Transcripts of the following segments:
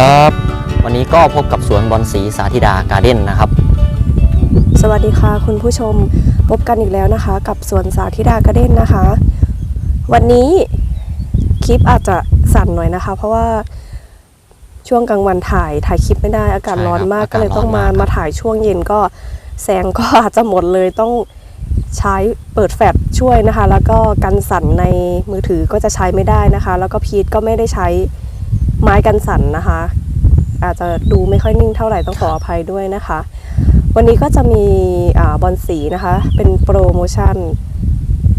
ดีครับ วันนี้ก็พบกับสวนบอลสีสาธิดาการ์เด้นนะครับ สวัสดีค่ะคุณผู้ชมพบกันอีกแล้วนะคะ กับสวนสาธิดากระเด้นนะคะ วันนี้คลิปอาจจะสั่นหน่อยนะคะ เพราะว่าช่วงกลางวันถ่ายถ่ายคลิปไม่ได้อากาศใช่ครับร้อนมากอากาศก็เลยต้องมาร้อนมากครับมาถ่ายช่วงเย็นก็แสงก็อาจจะหมดเลยต้องใช้เปิดแฟลชช่วยนะคะ แล้วก็กันสั่นในมือถือก็จะใช้ไม่ได้นะคะ แล้วก็พีทก็ไม่ได้ใช้ ไม้กันสั่นนะคะ อาจจะดูไม่ค่อยนิ่งเท่าไหร่ต้องขออภัยด้วยนะคะ วันนี้ก็จะมีอ่าบอลสีนะคะ เป็นโปรโมชั่น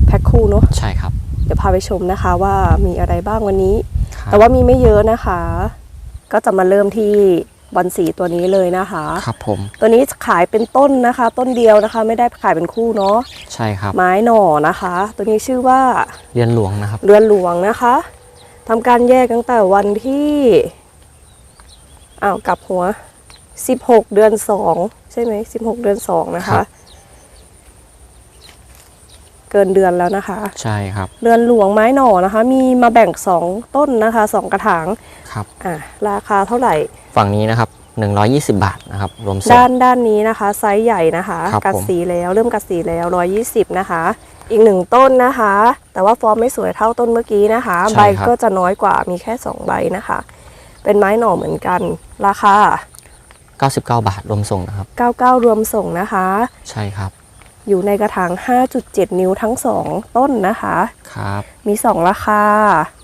แพ็คคู่เนาะใช่ครับ เดี๋ยวพาไปชมนะคะว่ามีอะไรบ้างวันนี้ครับแต่ว่ามีไม่เยอะนะคะ ก็จะมาเริ่มที่บอลสีตัวนี้เลยนะคะครับผมตัวนี้ขายเป็นต้นนะคะ ต้นเดียวนะคะ ไม่ได้ขายเป็นคู่เนาะใช่ครับ ไม้หน่อนะคะ ตัวนี้ชื่อว่าเรียนหลวงนะครับเรือนหลวงนะคะ ทำการแยกตั้งแต่วันที่อ้าวกลับหัว 16 เดือน 2 ใช่ไหม16 เดือน 2 นะครัคะบเกินเดือนแล้วนะคะ ใช่ครับเรือนหลวงไม้หน่อนะคะ มีมาแบ่ง 2 ต้นนะคะ 2 กระถางครับอะราคาเท่าไหร่ ฝั่งนี้นะครับ 120 บาทนะครับรวมส่ง ด้านด้านนี้นะคะ ไซส์ใหญ่นะคะ ครับกัดผม สีแล้วเริ่มกัดสีแล้ว 120 นะคะ อีกหนึ่งต้นนะคะ แต่ว่าฟอร์มไม่สวยเท่าต้นเมื่อกี้นะคะใบก็จะน้อยกว่ามีแค่ 2 ใบนะคะ เป็นไม้หน่อเหมือนกัน ราคา99 บาทรวมส่งนะครับ99 รวมส่งนะคะ ใช่ครับอยู่ในกระถาง 5.7 นิ้วทั้ง 2 ต้นนะคะ ครับ มี 2 ราคา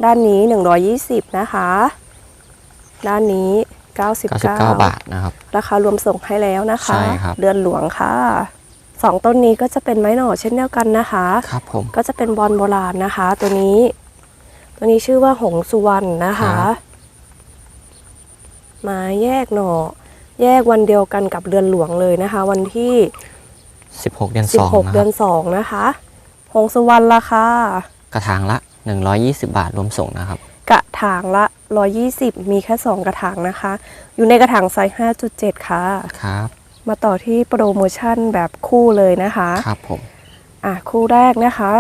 ด้านนี้ 120 นะคะ ด้านนี้ 99 99 บาทนะครับ ราคารวมส่งให้แล้วนะคะ ใช่ครับ เดือนหลวงค่ะสองต้นนี้ก็จะเป็นไม้หน่อเช่นเดียวกันนะคะ ครับผม ก็จะเป็นบอลโบราณนะคะ ตัวนี้ ตัวนี้ชื่อว่าหงสุวรรณนะคะมาแยกหน่อ แยกวันเดียวกันกับเดือนหลวงเลยนะคะ วันที่ 16 เดือน2 16 นะคเดืรัอบน 2 นะคะ หงสุวรรณราคากระถางละ 120 บาทรวมส่งนะครับ กระถางละ 120 มีแค่ 2 กระถางนะคะ อยู่ในกระถางไซส์5.7 ค่ะ ครับ มาต่อที่โปรโมชั่นแบบคู่เลยนะคะ ครับผม อะคู่แรกนะคะ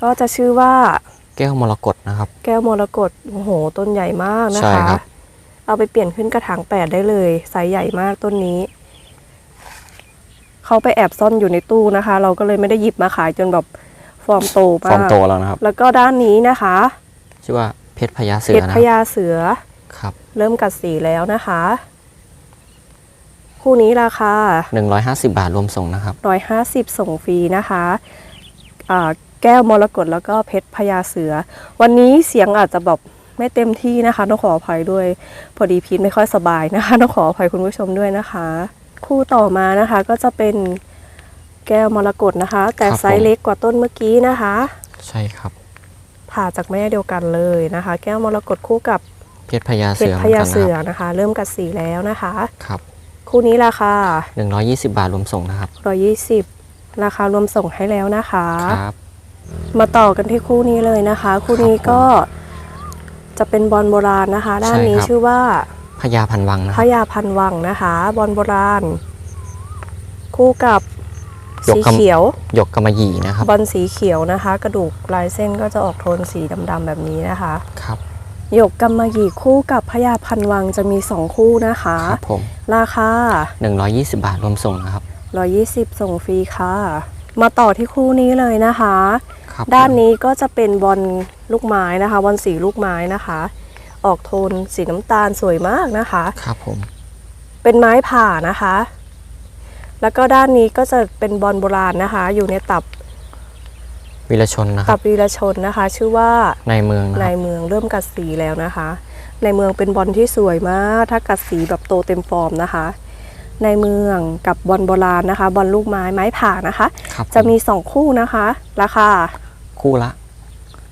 ก็จะชื่อว่าแก้วมรกตนะครับ แก้วมรกตโอ้โห ต้นใหญ่มากนะใช่คะครับ เอาไปเปลี่ยนขึ้นกระถางแปดได้เลยไซส์ใหญ่มากต้นนี้ เขาไปแอบซ่อนอยู่ในตู้นะคะ เราก็เลยไม่ได้หยิบมาขายจนแบบฟอร์มโตฟอร์มมากโตแล้วนะครับ แล้วก็ด้านนี้นะคะ ชื่อว่า เพชรพญาเสืเพอชรนะพครับญาเสือ ครับเริ่มกัดสีแล้วนะคะ คู่นี้ราคา150 บาทรวมส่งนะครับร้อยห้าสิบส่งฟรีนะคะอ่าแก้วมรกตแล้วก็เพชรพญาเสือ วันนี้เสียงอาจจะแบบไม่เต็มที่นะคะต้องขออภัยด้วย พอดีพีทไม่ค่อยสบายนะคะต้องขออภัยคุณผู้ชมด้วยนะคะ คู่ต่อมานะคะก็จะเป็นแก้วมรกตนะคะ แต่ครับไซส์เล็กกว่าต้นเมื่อกี้นะคะ ใช่ครับ ผ่าจากแม่เดียวกันเลยนะคะ แก้วมรกตคู่กับเพชรพญาเพเสืชอรเหพมือนญากันนะเสือครับนะคะ เริ่มกัดสีแล้วนะคะครับคู่นี้ราคา120 บาทรวมส่งนะครับ120 ราคารวมส่งให้แล้วนะคะครับมาต่อกันที่คู่นี้เลยนะคะ คู่นี้ก็จะเป็นบอลโบราณนะคะ ด้านนี้ใช่ครับชื่อว่าพญาพันวังนะพครับญาพันวังนะคะ บอลโบราณ คู่กับยก สีคำเขียวหยกกำมะหยี่นะครับ บอลสีเขียวนะคะ กระดูกลายเส้นก็จะออกโทนสีดำๆแบบนี้นะคะครับหยกกำมะหยี่คู่กับพญาพันวังจะมีสองคู่นะคะครับผมราคา120 บาทรวมส่งนะครับ120 ส่งฟรีค่ะ มาต่อที่คู่นี้เลยนะคะครับด้านนี้ก็จะเป็นบอลลูกไม้นะคะบอลสีลูกไม้นะคะ ออกโทนสีน้ำตาลสวยมากนะคะ ครับผม เป็นไม้ผ่านะคะ แล้วก็ด้านนี้ก็จะเป็นบอลโบราณนะคะ อยู่ในตับวิรชนนะคตัรับบวีรชนนะคะ ชื่อว่าในเมืองนะในครับเมืองเริ่มกัดสีแล้วนะคะ ในเมืองเป็นบอลที่สวยมาก ถ้ากัดสีแบบโตเต็มฟอร์มนะคะ ในเมืองกับบอลโบราณนะคะบอลลูกไม้ไม้ผ่านะคะ ครับจะผมีสองคู่นะคะ ราคา คู่ละ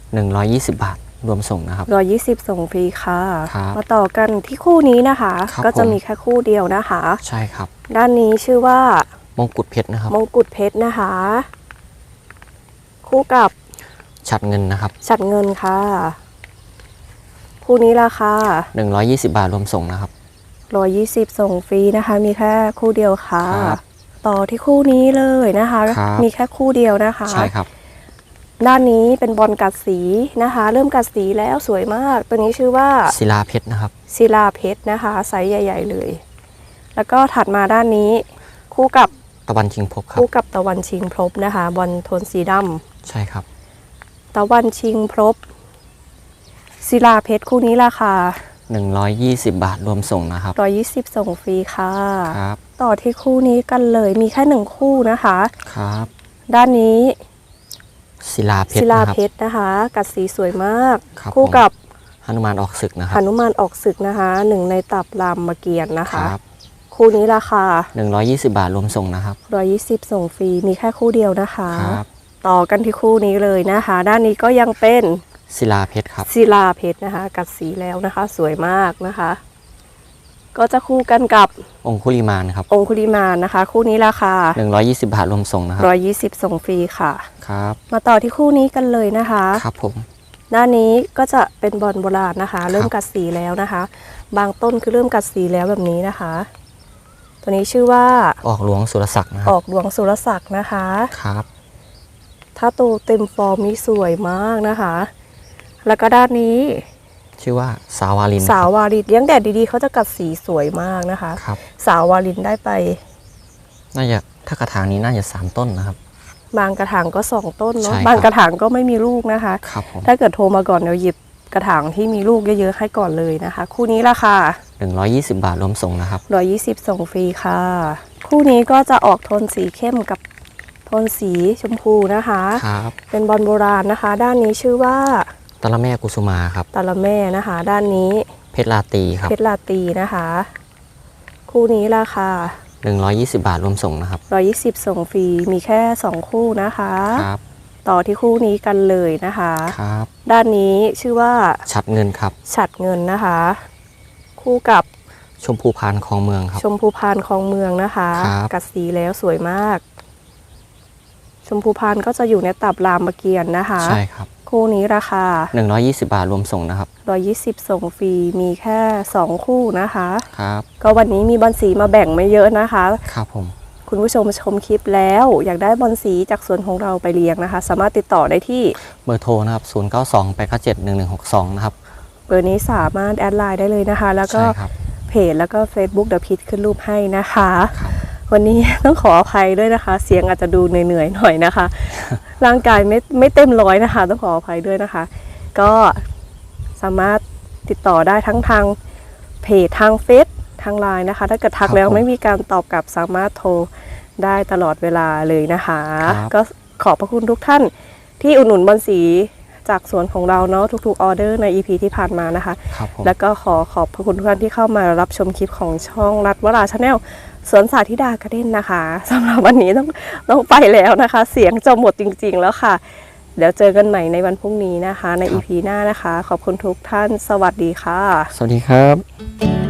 120 บาท รวมส่งนะครับ120ส่งฟรีค่ะครับมาต่อกันที่คู่นี้นะคะ ครับก็จะผม มีแค่คู่เดียวนะคะ ใช่ครับ ด้านนี้ชื่อว่ามงกุฎเพชรนะครับ มงกุฎเพชรนะคะ คู่กับฉัดเงินนะครับ ฉัดเงินค่ะ คู่นี้ราคา120 บาทรวมส่งนะครับ120ส่งฟรีนะคะ มีแค่คู่เดียวค่ะ ครับต่อที่คู่นี้เลยนะคะ ครับ มีแค่คู่เดียวนะคะ ใช่ครับ ด้านนี้เป็นบอลกัดสีนะคะ เริ่มกัดสีแล้วสวยมาก ตัวนี้ชื่อว่าศิลาเพชรนะครับศิลาเพชรนะคะไซส์ใหญ่ ๆ เลย แล้วก็ถัดมาด้านนี้คู่กับตะวันชิงพบครับคู่กับตะวันชิงพรบนะคะบอลโทนสีดำใช่ครับ ตะวันชิงพรบศิลาเพชรคู่นี้ราคา 120 บาทรวมส่งนะครับ 120 ส่งฟรีค่ะครับต่อที่คู่นี้กันเลยมีแค่หนึ่งคู่นะคะครับ ด้านนี้ ศิลาเพชศิรลานะครับเพชรนะคะ กัดสีสวยมากครับคู่ผมกับหนุมานออกศึกนะคหรับนุมานออกศึกนะคะหนึ่งในตับรามเกียรตินะคคะรับคู่นี้ราคา 120 บาทรวมส่งนะครับ120 ส่งฟรีมีแค่คู่เดียวนะคะครับต่อกันที่คู่นี้เลยนะคะ ด้านนี้ก็ยังเป็นศิลาเพชรครับศิลาเพชรนะคะ กัดสีแล้วนะคะ สวยมากนะคะ ก็จะคู่กันกับองคุลิมานครับองคุลิมานนะคะ คู่นี้ราคา120 บาทรวมส่งนะครับ 120 ส่งฟรีค่ะครับ มาต่อที่คู่นี้กันเลยนะคะครับผมด้านนี้ก็จะเป็นบอลโบราณนะคะ เริ่มครับกัดสีแล้วนะคะ บางต้นคือเริ่มกัดสีแล้วแบบนี้นะคะ ตัวนี้ชื่อว่าออกหลวงสุรศักดิ์นะคอรัอบกหลวงสุรศักดิ์นะคะครับ ถ้าโตเต็มฟอร์มนี่สวยมากนะคะ แล้วก็ด้านนี้ ชื่อว่าสาวาลินสาววาลินเลี้ยงแดดดีๆเขาจะกัดสีสวยมากนะคะ ครับ สาววาลินได้ไป น่าจะถ้ากระถางนี้น่าจะสามต้นนะครับ บางกระถางก็สองต้นเนาะใช่ครับ บางกระถางก็ไม่มีลูกนะคะ ครับผมถ้าเกิดโทรมาก่อนเดี๋ยวหยิบกระถางที่มีลูกเยอะๆให้ก่อนเลยนะคะ คู่นี้ราคา120บาทรวมส่งนะครับ 120 ส่งฟรีค่ะ คู่นี้ก็จะออกโทนสีเข้มกับโทนสีชมพูนะคะ ครับ เป็นบอลโบราณนะคะ ด้านนี้ชื่อว่า ตะละแม่กุสุมาครับ ตาละแม่นะคะ ด้านนี้เพชรลาตรีครับเพชรลาตรีนะคะ คู่นี้ราคา120 บาทรวมส่งนะครับ120 ส่งฟรีมีแค่ 2 คู่นะคะครับต่อที่คู่นี้กันเลยนะคะครับด้านนี้ชื่อว่าชัดเงินครับฉัดเงินนะคะ คู่กับชมพูพานคลองเมืองครับ ชมพูพานคลองเมืองนะคะครับกัดสีแล้วสวยมาก ชมพูพานก็จะอยู่ในตับรามเกียรตินะคะ ใช่ครับ คู่นี้ราคา 120 บาทรวมส่งนะครับ 120 ส่งฟรีมีแค่ 2 คู่นะคะ ครับ ก็วันนี้มีบอลสีมาแบ่งไม่เยอะนะคะ ครับผม คุณผู้ชมชมคลิปแล้ว อยากได้บอลสีจากสวนของเราไปเลี้ยงนะคะ สามารถติดต่อได้ที่เบอร์โทรนะครับ 092 8 7 1 1 6 2 นะครับ เบอร์นี้สามารถแอดไลน์ได้เลยนะคะ แล้วก็ใช่ครับเพจแล้วก็ Facebook เดี๋ยวพิดขึ้นรูปให้นะคะครับ วันนี้ต้องขออภัยด้วยนะคะ เสียงอาจจะดูเหนื่อยๆหน่อยนะคะ ร่างกายไม่ไม่เต็มร้อยนะคะ ต้องขออภัยด้วยนะคะ ก็สามารถติดต่อได้ทั้งทางเพจทางเฟซทางไลน์นะคะ ถ้าเกิดทักครับแล้วผมไม่มีการตอบกลับสามารถโทรได้ตลอดเวลาเลยนะคะครับก็ขอบพระคุณทุกท่านที่อุดหนุนบอลสีจากสวนของเราเนาะทุกๆออเดอร์ใน EP ที่ผ่านมานะคะครับผมแล้วก็ขอขอบพระคุณทุกท่านที่เข้ามารับชมคลิปของช่องรัฐวราชาแนล สวนสาธิดากระเด้นนะคะสำหรับวันนี้ต้องต้องไปแล้วนะคะ เสียงจะหมดจริง ๆ แล้วค่ะ เดี๋ยวเจอกันใหม่ในวันพรุ่งนี้นะคะ ในครับ EP หน้านะคะ ขอบคุณทุกท่านสวัสดีค่ะ สวัสดีครับ